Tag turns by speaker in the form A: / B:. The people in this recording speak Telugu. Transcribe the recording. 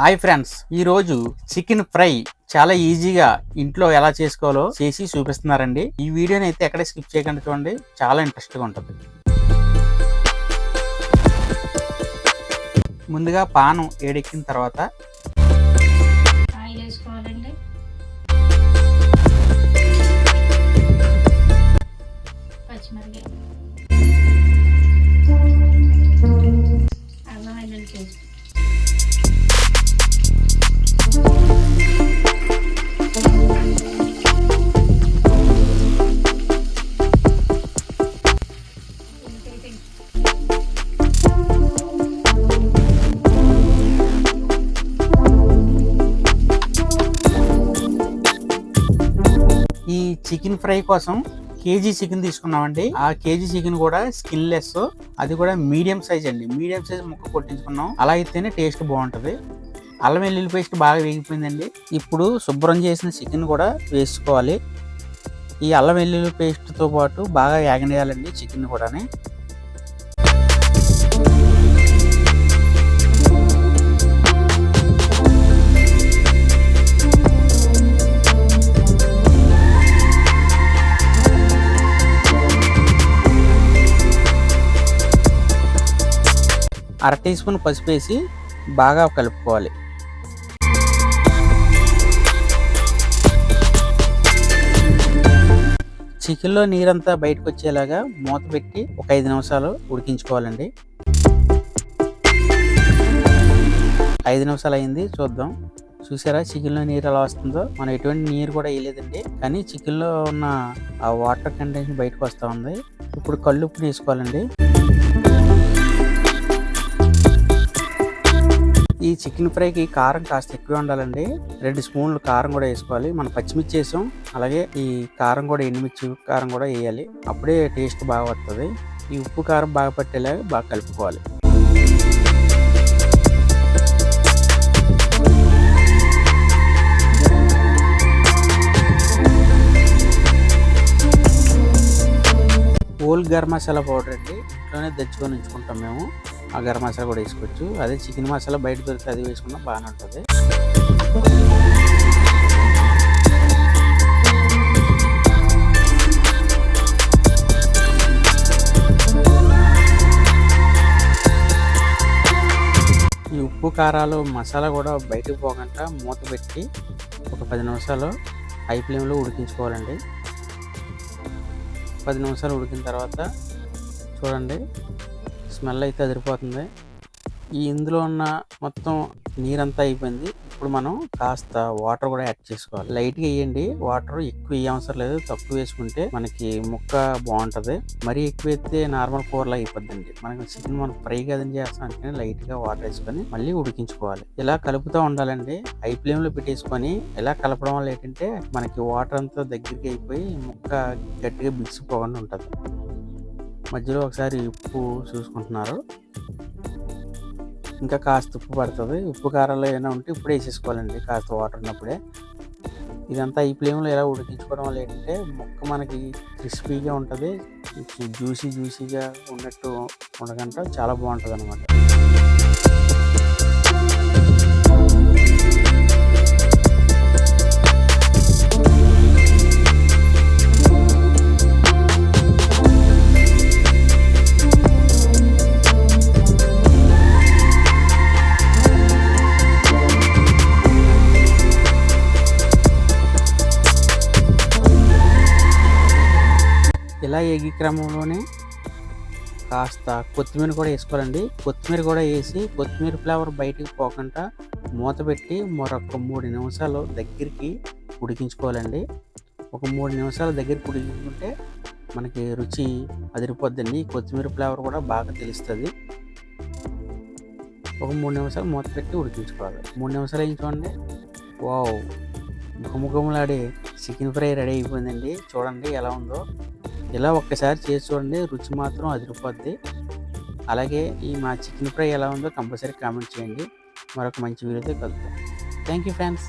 A: హాయ్ ఫ్రెండ్స్ ఈ రోజు చికెన్ ఫ్రై చాలా ఈజీగా ఇంట్లో ఎలా చేసుకోవాలో చేసి చూపిస్తున్నారండి. ఈ వీడియోని అయితే ఎక్కడ స్కిప్ చేయకుండా చూడండి చాలా ఇంట్రెస్ట్గా ఉంటుంది. ముందుగా పానం ఏడెక్కిన తర్వాత చికెన్ ఫ్రై కోసం కేజీ చికెన్ తీసుకున్నామండి. ఆ కేజీ చికెన్ కూడా స్కిన్ లెస్ అది కూడా మీడియం సైజ్ అండి. మీడియం సైజ్ ముక్క కొట్టించుకున్నాం. అలా అయితేనే టేస్ట్ బాగుంటుంది. అల్లం వెల్లుల్లి పేస్ట్ బాగా వేగిపోయిందండి. ఇప్పుడు శుభ్రం చేసిన చికెన్ కూడా వేసుకోవాలి. ఈ అల్లం వెల్లుల్లి పేస్ట్తో పాటు బాగా యాగనేయాలండి చికెన్ కూడా అర టీ స్పూన్ పసుపు వేసి బాగా కలుపుకోవాలి. చికెన్లో నీరంతా బయటకు వచ్చేలాగా మూత పెట్టి ఒక ఐదు నిమిషాలు ఉడికించుకోవాలండి. ఐదు నిమిషాలు అయింది చూద్దాం. చూసారా చికెన్లో నీరు ఎలా వస్తుందో? మనం ఎటువంటి నీరు కూడా వేయలేదండి. కానీ చికెన్లో ఉన్న ఆ వాటర్ కంటెంట్ బయటకు వస్తూ ఉంది. ఇప్పుడు కళ్ళు ఉప్పు వేసుకోవాలండి ఈ చికెన్ ఫ్రైకి కారం కాస్త ఎక్కువ ఉండాలండి. రెండు స్పూన్లు కారం కూడా వేసుకోవాలి. మనం పచ్చిమిర్చి వేసాం. అలాగే ఈ కారం కూడా ఎండుమిర్చి కారం కూడా వేయాలి. అప్పుడే టేస్ట్ బాగా వస్తుంది ఈ ఉప్పు కారం బాగా పట్టేలాగా బాగా కలుపుకోవాలి. ఓల్ గరం మసాలా పౌడర్ అండి. ఇంట్లోనే తెచ్చుకొని ఉంచుకుంటాం మేము. ఆ గరం మసాలా కూడా వేసుకోవచ్చు. అదే చికెన్ మసాలా బయట దొరికితే అది వేసుకున్నా బాగానే ఉంటుంది. ఈ ఉప్పు కారాలు మసాలా కూడా బయటకు పోకుండా మూత పెట్టి ఒక పది నిమిషాలు హై ఫ్లేమ్లో ఉడికించుకోవాలండి. పది నిమిషాలు ఉడికిన తర్వాత చూడండి. స్మెల్ అయితే అదిరిపోతుంది. ఈ ఇందులో ఉన్న మొత్తం నీరంతా అయిపోయింది. ఇప్పుడు మనం కాస్త వాటర్ కూడా యాడ్ చేసుకోవాలి. లైట్గా వేయండి. వాటర్ ఎక్కువ వేయ అవసరం లేదు. తక్కువ వేసుకుంటే మనకి ముక్క బాగుంటుంది. మరీ ఎక్కువ అయితే నార్మల్ కూరలా అయిపోద్దండి. మనకి చికెన్ మనం ఫ్రై కదని చేస్తాం లైట్గా వాటర్ వేసుకొని మళ్ళీ ఉడికించుకోవాలి. ఇలా కలుపుతూ ఉండాలండి. హై ఫ్లేమ్లో పెట్టేసుకొని ఇలా కలపడం వల్ల ఏంటంటే మనకి వాటర్ అంతా దగ్గరికి అయిపోయి ముక్క గట్టిగా బిగిసిపోకుండా ఉంటుంది. మధ్యలో ఒకసారి ఉప్పు చూసుకుంటున్నారు. ఇంకా కాస్త ఉప్పు పడుతుంది. ఉప్పు కారాలు ఏమైనా ఉంటే ఇప్పుడే వేసేసుకోవాలండి. కాస్త వాటర్ ఉన్నప్పుడే. ఇదంతా ఈ ఫ్లేమ్లో ఎలా ఉడికించుకోవడం వల్ల ఏంటంటే ముక్క మనకి క్రిస్పీగా ఉంటుంది. జ్యూసీ జ్యూసీగా ఉన్నట్టు ఉండకంటే చాలా బాగుంటుంది అనమాట ఇలా ఎగి క్రమంలోనే కాస్త కొత్తిమీర కూడా వేసుకోవాలండి. కొత్తిమీర కూడా వేసి కొత్తిమీర ఫ్లేవర్ బయటికి పోకుండా మూత పెట్టి మరొక మూడు నిమిషాలు దగ్గరికి ఉడికించుకోవాలండి. ఒక మూడు నిమిషాల దగ్గరికి ఉడికించుకుంటే మనకి రుచి అదిరిపోద్దండి. కొత్తిమీర ఫ్లేవర్ కూడా బాగా తెలుస్తుంది. ఒక మూడు నిమిషాలు మూత పెట్టి ఉడికించుకోవాలి. మూడు నిమిషాలు వేయించుకోండి వావ్! ముఖముఖములాడే చికెన్ ఫ్రై రెడీ అయిపోయిందండి. చూడండి ఎలా ఉందో. ఇలా ఒక్కసారి చేసి చూడండి రుచి మాత్రం అదిరిపోద్ది. అలాగే ఈ మా చికెన్ ఫ్రై ఎలా ఉందో కంపల్సరీ కామెంట్ చేయండి. మరొక మంచి వీడియోతో కలుద్దాం. Thank you friends.